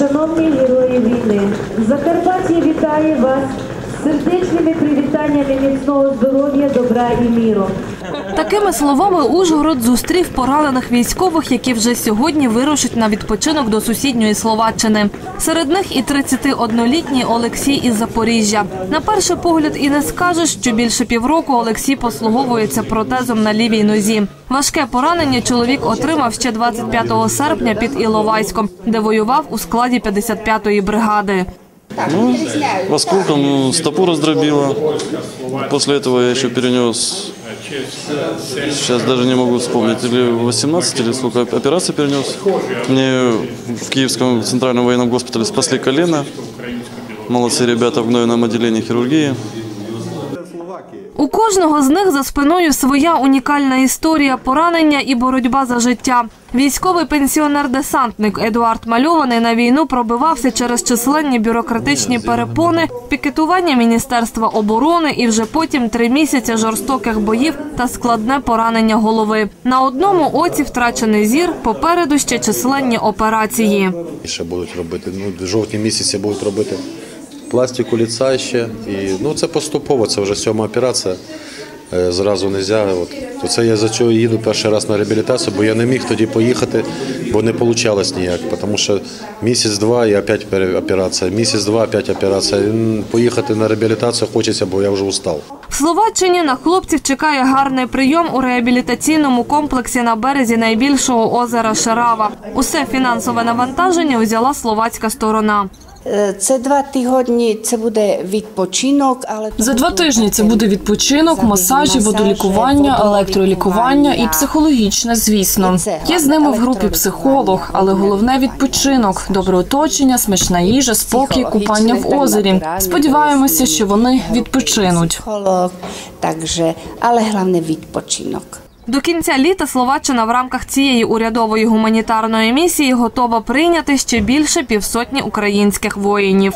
Шановні герої війни, Закарпаття вітає вас сердечними привітаннями міцного здоров'я, добра і міру. Такими словами Ужгород зустрів поранених військових, які вже сьогодні вирушать на відпочинок до сусідньої Словаччини. Серед них і 31-літній Олексій із Запоріжжя. На перший погляд і не скажеш, що більше півроку Олексій послуговується протезом на лівій нозі. Важке поранення чоловік отримав ще 25 серпня під Іловайськом, де воював у складі 55-ї бригади. Ну, осколком стопу раздробило. После этого я еще перенес, сейчас даже не могу вспомнить, или 18, или сколько операций перенес. Мне в Киевском центральном военном госпитале спасли колено. Молодцы ребята в гнойном отделении хирургии. Кожного з них за спиною своя унікальна історія поранення і боротьба за життя. Військовий пенсіонер-десантник Едуард Мальований на війну пробивався через численні бюрократичні перепони, пікетування Міністерства оборони і вже потім три місяці жорстоких боїв та складне поранення голови. На одному оці втрачений зір, попереду ще численні операції. Ще будуть робити. Ну, жовтні місяці будуть робити пластику ліца ще. І, ну, це поступово, це вже сьома операція. Е, Зразу не можна. Це я за цього їду перший раз на реабілітацію, бо я не міг тоді поїхати, бо не вийшло ніяк. Тому що місяць-два і опять операція, місяць-два, опять операція. Поїхати на реабілітацію хочеться, бо я вже устав. В Словаччині на хлопців чекає гарний прийом у реабілітаційному комплексі на березі найбільшого озера Шарава. Усе фінансове навантаження взяла словацька сторона. Е, Це два тижні, це буде відпочинок, але За два тижні це буде відпочинок, масажі, водолікування, електролікування і психологічне, звісно. Є з ними в групі психолог, але головне відпочинок, добре оточення, смачна їжа, спокій, купання в озері. Сподіваємося, що вони відпочинуть. Психолог, takže, але головне відпочинок. До кінця літа Словаччина в рамках цієї урядової гуманітарної місії готова прийняти ще більше півсотні українських воїнів.